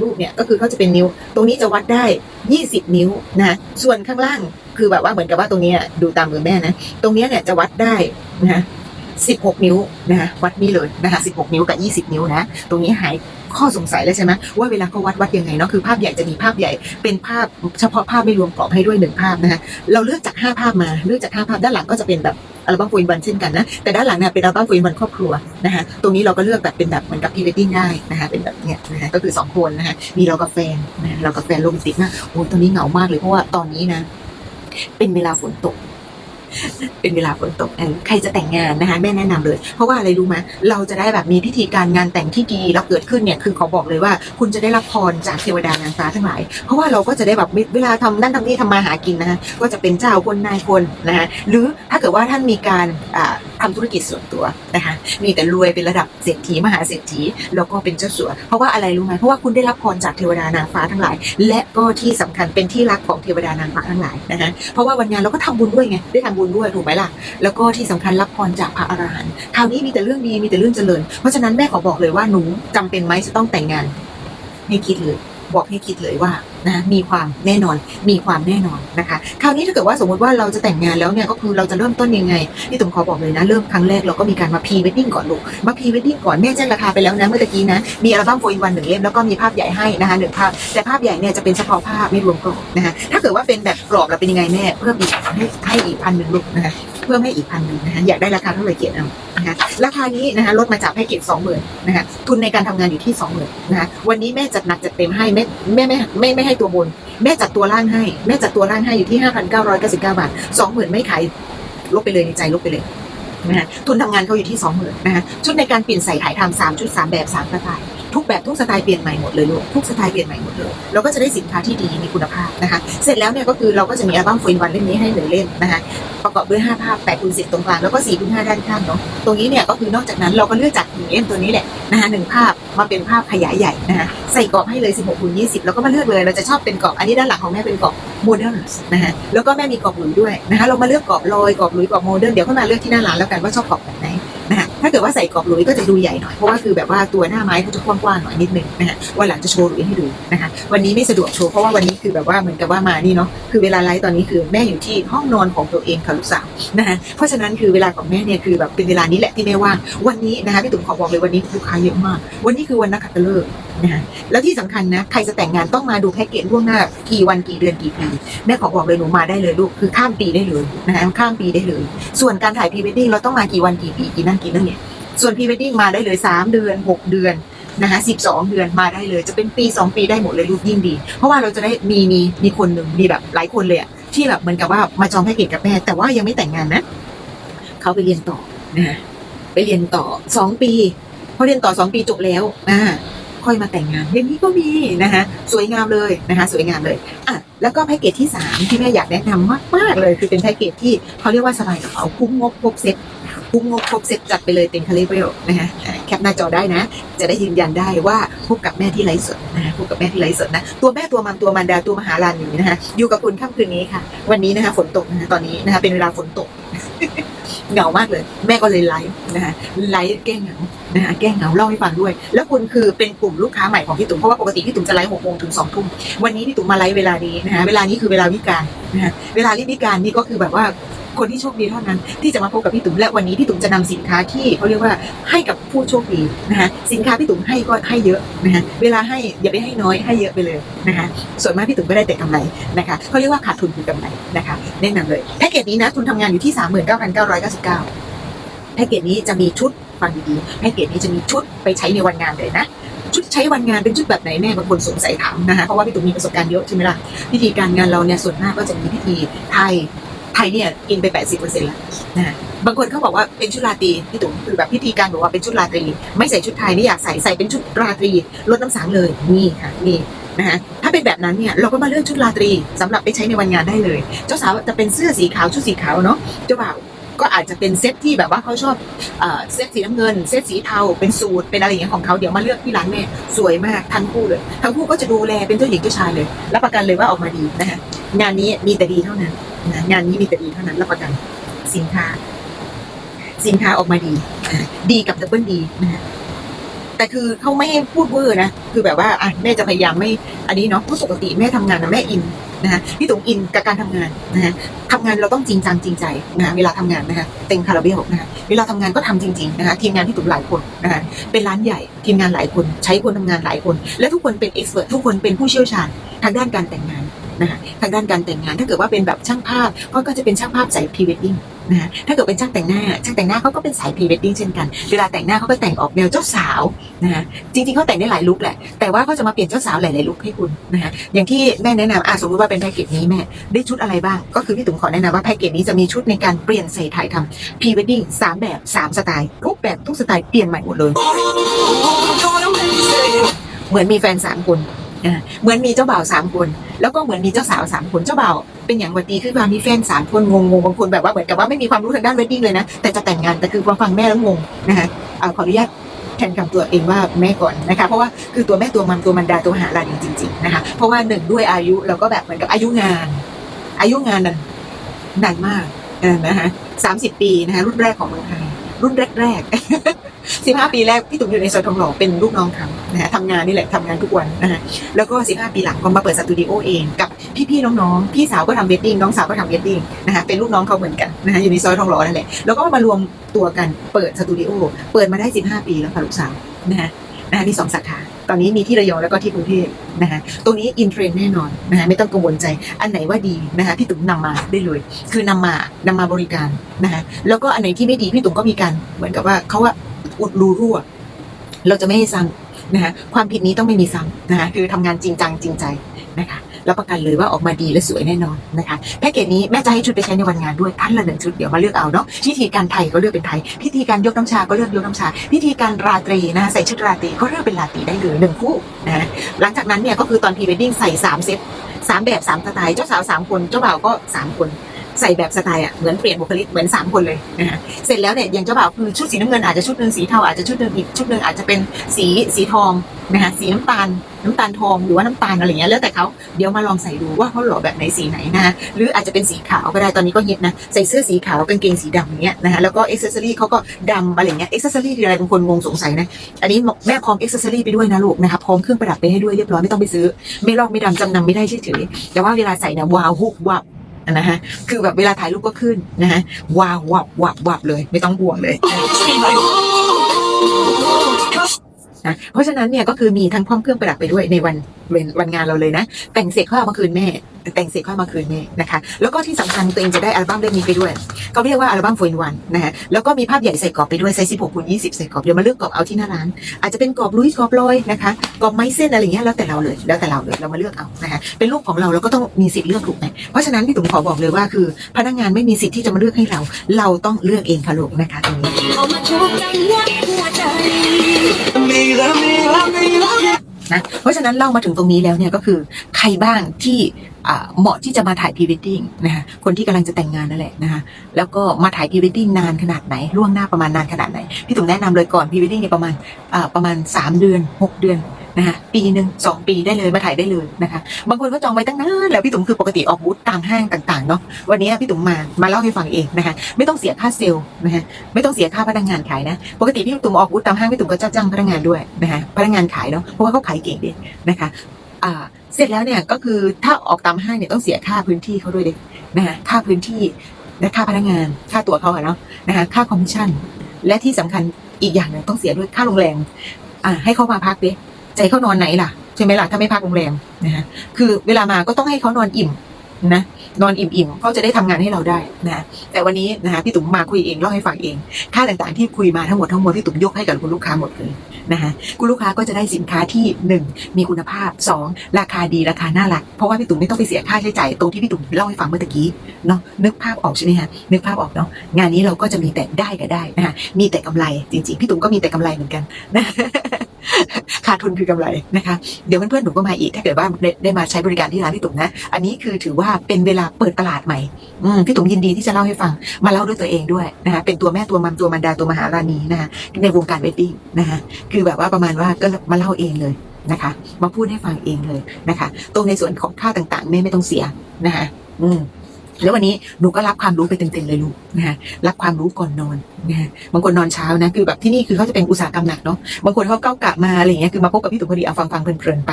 รูปเนี่ยก็คือเขาจะเป็นนิ้ว ตรงนี้จะวัดได้ 20 นิ้วนะส่วนข้างล่างคือแบบว่าเหมือนกับว่าตรงนี้ดูตามมือแม่นะตรงนี้เนี่ยจะวัดได้นะ16 นิ้วนะคะวัดนี่เลยนะคะ16 นิ้วกับ 20 นิ้วนะ ตรงนี้หาย ข้อสงสัยแล้วใช่ไหมว่าเวลาเขาวัดวัดยังไงเนาะคือภาพใหญ่จะมีภาพใหญ่ เป็นภาพเฉพาะภาพไม่รวมกรอบให้ด้วยหนึ่งภาพนะคะเราเลือกจาก 5 ภาพมาเลือกจาก 5 ภาพด้านหลังก็จะเป็นแบบอัลบั้มโฟอินวันเช่นกันนะแต่ด้านหลังเนี่ยเป็นอัลบั้มโฟอินวันครอบครัวนะคะตรงนี้เราก็เลือกแบบเป็นแบบเหมือนกับพรีเวดดิ้งได้นะคะเป็นแบบเนี้ยนะคะก็คือสองคนนะคะมีเรากับแฟนนะเรากับแฟนโรแมนติกมากโอ้ตอนนี้เหงามากเลยเพราะว่าตอนนี้นะเป็นเวลาฝนตก เป็นเวลาฝนตกใครจะแต่งงานนะคะแม่แนะนำเลย เพราะว่าอะไรรู้ไหมเราจะได้แบบมีพิธีการงานแต่งที่ดีแล้วเกิดขึ้นเนี่ยคือเขาบอกเลยว่า คุณจะได้รับพรจากเทวดานางฟ้าทั้งหลาย เพราะว่าเราก็จะได้แบบเวลาทำนั่นทำนี่ทำมาหากินนะคะก็จะเป็นเจ้าคนนายคนนะคะหรือถ้าเกิดว่าท่านมีการ อ่าทำธุรกิจส่วนตัวนะคะมีแต่รวยเป็นระดับเศรษฐีมหาเศรษฐีแล้วก็เป็นเจ้าสัวเพราะว่าอะไรรู้ไหมเพราะว่าคุณได้รับพรจากเทวดานางฟ้าทั้งหลาย และก็ที่สำคัญเป็นที่รักของเทวดานางฟ้าทั้งหลายนะคะเพราะว่าวันงานเราก็ทำบุญด้วยไงได้ทำบุญด้วยถูกไหมล่ะแล้วก็ที่สำคัญรับพรจากพระอรหันต์คราวนี้มีแต่เรื่องดีมีแต่เรื่องเจริญ เพราะฉะนั้นแม่ขอบอกเลยว่าหนูจำเป็นไหมจะต้องแต่งงานให้คิดเลย บอกให้คิดเลยว่า นะมีความแน่นอน มีความแน่นอนนะคะ คราวนี้ถ้าเกิดว่าสมมติว่าเราจะแต่งงานแล้วเนี่ยก็คือเราจะเริ่มต้นยังไงนี่ตุ๋มขอบอกเลยนะเริ่มครั้งแรกเราก็มีการมาพรีเวดดิ้งก่อนลูกมาพรีเวดดิ้งก่อนแม่แจ้งราคาไปแล้วนะเมื่อตะกี้นะมีอัลบั้มโฟอินวันหนึ่งเล่มแล้วก็มีภาพใหญ่ให้นะคะหนึ่งภาพ แต่ภาพใหญ่เนี่ยจะเป็นเฉพาะภาพไม่รวมกรอบนะคะถ้าเกิดว่าเป็นแบบกรอบเราเป็นยังไงแม่เพิ่มอีกให้ให้อีกพันหนึ่งลูกนะคะ พิ่มให้อีกพันหนึ่งนะคะอยากได้ราคาเท่าไหร่เกียรติเอานะคะราคานี้นะคะลดมาจากให้เกียรติสองหมื่นนะคะทุนในการทำงานอยู่ที่สองหมื่นนะคะวันนี้แม่จัดหนักจัดเต็มให้แม่แม่ไม่ไม่ไม่ให้ตัวบน แม่จัดตัวล่างให้ แม่จัดตัวล่างให้อยู่ที่ห้าพันเก้าร้อยเก้าสิบเก้าบาทสองหมื่นไม่ขายลบไปเลยในใจลบไปเลยนะคะทุนทำงานเขาอยู่ที่สองหมื่นนะคะชุดในการเปลี่ยนใส่ถ่ายทำสามชุดสามแบบสามสไตล์ ทุกแบบทุกสไตล์เปลี่ยนใหม่หมดเลยลูกทุกสไตล์เปลี่ยนใหม่หมดเลยเราก็จะได้สินค้าที่ดีมีคุณภาพนะคะ เสร็จแล้วเนี่ยก็คือเราก็จะมีอัลบั้มฟูนวันเล่มนี้ให้หนึ่งเล่มนะคะประกอบด้วย 5 ภาพ8คูณ10 ตรงกลาง แล้วก็4คูณ5ด้านข้างเนาะตรงนี้เนี่ยก็คือนอกจากนั้นเราก็เลือกจากหนึ่งเล่มตัวนี้แหละนะคะหนึ่งภาพมาเป็นภาพขยายใหญ่นะคะใส่กรอบให้เลย 16คูณ20 แล้วก็มาเลือกเลยเราจะชอบเป็นกรอบอันนี้ด้านหลังของแม่เป็นกรอบโมเดิร์นนะคะแล้วก็แม่มีกรอบหลุยด้วยนะคะเรามาเลือกกรอบลอยกรอบหลุยกรอบโมเดิร์นเดี๋ยวก็มาเลือกที่หน้าร้านแล้วกันว่าชอบกรอบแบบไหน ถ้าเกิดว่าใส่กรอบหลุยก็จะดูใหญ่หน่อยเพราะว่าคือแบบว่าตัวหน้าไม้เขาจะกว้างๆหน่อยนิดนึงนะคะวันหลังจะโชว์หลุยให้ดูนะคะ วันนี้ไม่สะดวกโชว์เพราะว่าวันนี้คือแบบว่าเหมือนกับว่ามานี่เนาะคือเวลาไลฟ์ตอนนี้คือแม่อยู่ที่ห้องนอนของตัวเองค่ะลูกสาวนะคะเพราะฉะนั้นคือเวลาของแม่เนี่ยคือแบบเป็นเวลานี้แหละที่แม่ว่างวันนี้นะคะพี่ตุ๋มขอบอกเลยวันนี้ลูกค้าเยอะมาก วันนี้คือวันนักขัตฤกษ์ นะคะแล้วที่สำคัญนะใครจะแต่งงานต้องมาดูแพ็กเกจล่วงหน้ากี่วันกี่เดือนกี่ปีแม่ขอบอกเลยหนูมาได้เลยลูกคือข้ามปีได้เลยนะคะข้ามปีได้เลย ส่วนการถ่ายพรีเวดดิ้งเราต้องมากี่วันกี่ปีกี่นั่นกี่นั่นเนี่ยส่วนพรีเวดดิ้งมาได้เลยสามเดือนหกเดือนนะคะสิบสองเดือนมาได้เลย จะเป็นปีสองปีได้หมดเลยลูกยิ่งดี เพราะว่าเราจะได้มีมีมีคนหนึ่งมีแบบหลายคนเลยอะที่แบบเหมือนกับว่ามาจองแพ็กเกจกับแม่แต่ว่ายังไม่แต่งงานนะเขาไปเรียนต่อนะฮะไปเรียนต่อสองปีพอเรียนต่อสองปีจบแล้วอ่า ค่อยมาแต่งงานอย่างนี้ก็มีนะคะสวยงามเลยนะคะสวยงามเลยอะแล้วก็แพ็กเกจที่สามที่แม่อยากแนะนำมากมากเลยคือเป็นแพ็กเกจที่เขาเรียกว่าสบายกระเป๋าคุ้มงบครบเซ็ตคุ้มงบครบเซ็ตจัดไปเลยเต็มคาลิเบลนะคะแคปหน้าจอได้นะ จะได้ยืนยันได้ว่าพบกับแม่ที่ไลฟ์สดนะคะพบกับแม่ที่ไลฟ์สดนะตัวแม่ตัวมัมตัวมันดาตัวมหาลานีนะคะอยู่กับคุณค่ำคืนนี้ค่ะ วันนี้นะคะฝนตกนะคะตอนนี้นะคะเป็นเวลาฝนตก เหงามากเลย แม่ก็เลยไลฟ์นะคะไลฟ์แก้เหงานะคะแก้เหงาเล่าให้ฟังด้วย แล้วคุณคือเป็นกลุ่มลูกค้าใหม่ของพี่ตุ๋มเพราะว่าปกติพี่ตุ๋มจะไลฟ์หกโมงถึงสองทุ่มวันนี้พี่ตุ๋มมาไลฟ์เวลานี้นะคะเวลานี้คือเวลาวิการนะคะเวลารีบวิการนี่ก็คือแบบว่า คนที่โชคดีเท่านั้น ที่จะมาพบกับพี่ตุ๋มและวันนี้พี่ตุ๋มจะนำสินค้าที่เขาเรียกว่าให้กับผู้โชคดีนะคะสินค้าพี่ตุ๋มให้ก็ให้เยอะนะคะเวลาให้อย่าไปให้น้อยให้เยอะไปเลยนะคะส่วนมากพี่ตุ๋มก็ได้แต่กำไรนะคะเขาเรียกว่าขาดทุนคือกำไรนะคะแนะนำเลยแพ็กเกจนี้นะทุนทำงานอยู่ที่ 39,999แพ็กเกจนี้จะมีชุดฟังดีๆแพ็กเกจนี้จะมีชุดไปใช้ในวันงานเลยนะชุดใช้วันงานเป็นชุดแบบไหนแม่บางคนสงสัยถามนะคะเพราะว่าพี่ตุ๋มมีประสบการณ์เยอะใช่ไหมล่ะพิธีการงานเราเนี่ยส่วนมากก็จะมีพิธีไทย ไทยเนี่ยกินไป 80%แล้วนะบางคนเขาบอกว่าเป็นชุดราตรีพี่ตุ๋มคือแบบพิธีการบอกว่าเป็นชุดราตรี ไม่ใส่ชุดไทยไม่อยากใส่ใส่เป็นชุดราตรีลดน้ำสังเลยนี่ค่ะนี่นะคะถ้าเป็นแบบนั้นเนี่ยเราก็มาเลือกชุดราตรีสำหรับไปใช้ในวันงานได้เลย เจ้าสาวจะเป็นเสื้อสีขาวชุดสีขาวเนาะเจ้าบ่าวก็อาจจะเป็นเซตที่แบบว่าเขาชอบเซตสีน้ำเงิน เซตสีเทาเป็นสูทเป็นอะไรอย่างเงี้ยของเขาเดี๋ยวมาเลือกที่ร้านแม่สวยมากทั้งคู่เลยทั้งคู่ก็จะดูแลเป็นเจ้าหญิงเจ้าชายเลยรับประกันเลยว่าออกมาดีนะคะงานนี้มีแต่ดีเท่านั้น นะงานนี้มีแต่ดีเท่านั้นรับประกัน สินค้า สินค้าออกมาดี ดีกับดับเบิลดีนะฮะแต่คือเขาไม่ให้พูดเวอร์นะ คือแบบว่าอะแม่จะพยายามไม่ อันนี้เนาะเพราะปกติแม่ทำงานนะแม่อินนะฮะพี่ตุ๋มอินกับการทำงานนะฮะทำงานเราต้องจริงจังจริงใจนะฮะเวลาทำงานนะคะเต็มคาราเบลนะฮะเวลาทำงานก็ทำจริงๆนะคะทีมงานพี่ตุ๋มหลายคนนะคะเป็นร้านใหญ่ทีมงานหลายคน ใช้คนทำงานหลายคน และทุกคนเป็นเอ็กซ์เพรสทุกคนเป็นผู้เชี่ยวชาญทางด้านการแต่งงาน นะคะทางด้านการแต่งงาน ถ้าเกิดว่าเป็นแบบช่างภาพก็ก็จะเป็นช่างภาพสายพรีเวดดิ้งนะฮะถ้าเกิดเป็นช่างแต่งหน้า ช่างแต่งหน้าเขาก็เป็นสายพรีเวดดิ้งเช่นกัน เวลาแต่งหน้าเขาก็แต่งออกแนวเจ้าสาวนะฮะจริงๆเขาแต่งได้หลายลุคแหละ แต่ว่าเขาจะมาเปลี่ยนเจ้าสาวหลายๆลุคให้คุณนะฮะอย่างที่แม่แนะนำอะสมมติว่าเป็นแพ็กเกจนี้แม่ ได้ชุดอะไรบ้าง ก็คือพี่ตุ๋มขอแนะนำว่าแพ็กเกจนี้จะมีชุดในการเปลี่ยนใส่ถ่ายทำพรีเวดดิ้งสามแบบสามสไตล์ทุกแบบทุกสไตล์เปลี่ยนใหม่หมดเลย เหมือนมีแฟนสามคนอ่า เหมือนมีเจ้าบ่าวสามคน แล้วก็เหมือนมีเจ้าสาวสามคนเจ้าบ่าวเป็นอย่างวันดีคือว่ามีแฟนสามคนงงงบางคนแบบว่าเหมือนกับว่าไม่มีความรู้ทางด้าน wedding เลยนะแต่จะแต่งงานแต่คือพอฟังแม่แล้วงงนะคะอ่าขออนุญาตแทนคำตัวเองว่าแม่ก่อนนะคะเพราะว่าคือตัวแม่ตัวมัมตัวมันดาตัวหาลานจริงๆนะคะเพราะว่าหนึ่งด้วยอายุแล้วก็แบบเหมือนกับอายุงาน อายุงานนั้นนานมากนะคะสามสิบปีนะคะรุ่นแรกของเมืองไทยรุ่นแรกๆ สิบห้าปีแรกพี่ตุ๋มอยู่ในซอยทองหล่อเป็นลูกน้องทำนะฮะทำงานนี่แหละทำงานทุกวันนะฮะแล้วก็สิบห้าปีหลังก็มาเปิดสตูดิโอเองกับพี่ๆน้องๆพี่สาวก็ทำเวดดิ้งน้องสาวก็ทำเวดดิ้งนะฮะเป็นลูกน้องเขาเหมือนกันนะฮะอยู่ในซอยทองหล่อนั่นแหละแล้วก็มารวมตัวกันเปิดสตูดิโอเปิดมาได้สิบห้าปีแล้วค่ะลูกสาวนะฮะนะฮะมีสองสาขาตอนนี้มีที่ระยองแล้วก็ที่กรุงเทพนะฮะตรงนี้อินเทรนแน่นอนนะฮะไม่ต้องกังวลใจ อันไหนว่าดีนะฮะพี่ตุ๋มนำมาได้เลย คือนำมานำมาบริการนะฮะแล้วก็อันไหนที่ไม่ดีพี่ตุ๋มก็มีการเหมือนกับว่าเขาว่า อุดรูรั่ว เราจะไม่ให้ซ้ำนะคะความผิดนี้ต้องไม่มีซ้ำนะคะคือทำงานจริงจังจริงใจนะคะรับประกันเลยว่าออกมาดีและสวยแน่นอนนะคะแพ็กเกจนี้แม่จะให้ชุดไปใช้ในวันงานด้วยท่านละหนึ่งชุดเดี๋ยวมาเลือกเอาเนาะพิธีการไทยก็เลือกเป็นไทยพิธีการยกน้ำชาก็เลือกยกน้ำชาพิธีการราตรีนะคะใส่ชุดราตรีก็เลือกเป็นราตรีได้เลยหนึ่งคู่นะหลังจากนั้นเนี่ยก็คือตอนพรีเวดดิ้งใส่สามเซตสามแบบสามสไตล์เจ้าสาวสามคนเจ้าบ่าวก็สามคน ใส่แบบสไตล์อะเหมือนเปลี่ยนบุคลิกเหมือนสามคนเลยนะฮะเสร็จแล้วเนี่ยอย่างเจ้าบ่าวคือชุดสีน้ำเงินอาจจะชุดหนึ่งสีเทาอาจจะชุดหนึ่งอีกชุดหนึ่งอาจจะเป็นสีสีทองนะฮะสีน้ำตาลน้ำตาลทองหรือว่าน้ำตาลอะไรเงี้ยแล้วแต่เขาเดี๋ยวมาลองใส่ดูว่าเขาหล่อแบบไหนสีไหนนะฮะหรืออาจจะเป็นสีขาวก็ได้ตอนนี้ก็ฮิตนะใส่เสื้อสีขาวกางเกงสีดำอย่างเงี้ยนะฮะแล้วก็อ็อกเซสซอรี่เขาก็ดำอะไรเงี้ยอ็อกเซสซอรี่คืออะไรบางคนงงสงสัยนะอันนี้แม่พร้อมอ็อกเซสซอรี่ไปด้วยนะลูกนะคะพร้อมเครื่องประดับไปให้ด้วยเรียบร้อยไม่ต้องไปซื้อ ไม่ลอกไม่ดำจำนำไม่ได้เฉยๆแต่ว่าเวลาใส่นะว้าวฮุบวับ นะฮะ คือแบบเวลาถ่ายรูปก็ขึ้นนะฮะว้าววับวับวับเลย ไม่ต้องห่วงเลย นะเพราะฉะนั้นเนี่ยก็คือมีทั้งพร้อมเครื่องประดับไปด้วยในวันวันวันงานเราเลยนะ แต่งเสร็จค่อยเอามาคืนแม่ แต่งเสร็จค่อยเอามาคืนแม่นะคะ แล้วก็ที่สำคัญตัวเองจะได้อัลบั้มเล่มนี้ไปด้วยเขาเรียกว่าอัลบั้มโฟนวันนะฮะแล้วก็มีภาพใหญ่ใส่กรอบไปด้วยไซส์16คูณ20ใส่กรอบเดี๋ยวมาเลือกกรอบเอาที่หน้าร้าน อาจจะเป็นกรอบลุยกรอบลอยนะคะกรอบไม้เส้นอะไรเงี้ยแล้วแต่เราเลยแล้วแต่เราเลยเรามาเลือกเอานะคะเป็นรูปของเราเราก็ต้องมีสิทธิ์เลือกถูกไหมเพราะฉะนั้นพี่ตุ๋มขอบอกเลยว่าคือ พนักงานไม่มีสิทธิ์ที่จะมาเลือกให้เรา เราต้องเลือกเองค่ะลูกนะคะตรงนี้นะเพราะฉะนั้นเล่ามาถึงตรงนี้แล้วเนี่ยก็คือใครบ้างที่เหมาะที่จะมาถ่ายพรีเวดดิ้งนะคะคนที่กำลังจะแต่งงานนั่นแหละนะคะแล้วก็มาถ่ายพรีเวดดิ้งนานขนาดไหนล่วงหน้าประมาณนานขนาดไหนพี่ตุ๋มแนะนำเลยก่อนพรีเวดดิ้งเนี่ยประมาณประมาณ 3 เดือน 6 เดือน นะคะปีหนึ่งสองปีได้เลยมาถ่ายได้เลยนะคะ บางคนก็จองไว้ตั้งนานแล้วพี่ตุ๋มคือปกติออกบูธตามห้างต่างๆเนาะวันนี้พี่ตุ๋มมามาเล่าให้ฟังเองนะคะไม่ต้องเสียค่าเซลล์นะคะไม่ต้องเสียค่าพนักงานขายนะปกติพี่ตุ๋มออกบูธตามห้างพี่ตุ๋มก็จะจ้างพนักงานด้วยนะคะพนักงานขายเนาะเพราะว่าเขาขายเก่งดีนะคะอ่าเสร็จแล้วเนี่ยก็คือถ้าออกตามห้างเนี่ยต้องเสียค่าพื้นที่เขาด้วยเด็นะคะค่าพื้นที่และค่าพนักงาน ค่าตั๋วเขาอะเนาะนะคะค่าคอมมิชชั่น และที่สำคัญอีกอย่างหนึ่งต้องเสียด้วยค่าโรงแรมอ่าให้เขามาพักเด็ ใจเขานอนไหนล่ะใช่ไหมล่ะถ้าไม่พักโรงแรมนะคะคือเวลามาก็ต้องให้เขานอนอิ่มนะนอนอิ่มๆเขาจะได้ทำงานให้เราได้นะแต่วันนี้นะคะพี่ตุ๋มมาคุยเองเล่าให้ฟังเอง ค่าต่างๆที่คุยมาทั้งหมดทั้งมวลพี่ตุ๋มยกให้กับคุณลูกค้าหมดเลยนะคะคุณลูกค้าก็จะได้สินค้าที่หนึ่งมีคุณภาพสองราคาดีราคาน่ารัก เพราะว่าพี่ตุ๋มไม่ต้องไปเสียค่าใช้จ่ายตรงที่พี่ตุ๋มเล่าให้ฟังเมื่อตะกี้เนาะนึกภาพออกใช่ไหมฮะนึกภาพออกเนาะงานนี้เราก็จะมีแต่ได้กับได้นะคะมีแต่กำไรจริงๆพี่ตุ๋มก็มีแต่กำไรเหมือนกันนะ ขาดทุนคือกำไรนะคะ เดี๋ยวเพื่อนๆหนูก็มาอีก ถ้าเกิดว่าได้ได้มาใช้บริการที่ร้านพี่ตุ๋มนะ อันนี้คือถือว่าเป็นเวลาเปิดตลาดใหม่อืมพี่ตุ๋มยินดีที่จะเล่าให้ฟัง มาเล่าด้วยตัวเองด้วยนะคะ เป็นตัวแม่ตัวมัมตัวมันดาตัวมหาราณีนะคะในวงการเวดดิ้งนะคะคือแบบว่าประมาณว่าก็มาเล่าเองเลยนะคะ มาพูดให้ฟังเองเลยนะคะ ตรงในส่วนของค่าต่างๆแม่ไม่ต้องเสียนะคะอืม แล้ววันนี้หนูก็รับความรู้ไปเต็มๆเลยลูกนะคะรับความรู้ก่อนนอนนะฮะบางคนนอนเช้านะ คือแบบที่นี่คือเขาจะเป็นอุตสาหกรรมหนักเนาะบางคนเขาเก้ากะมาอะไรเงี้ยคือมาพบกับพี่ตุ๋มพอดีเอาฟังฟังๆเพลินๆไป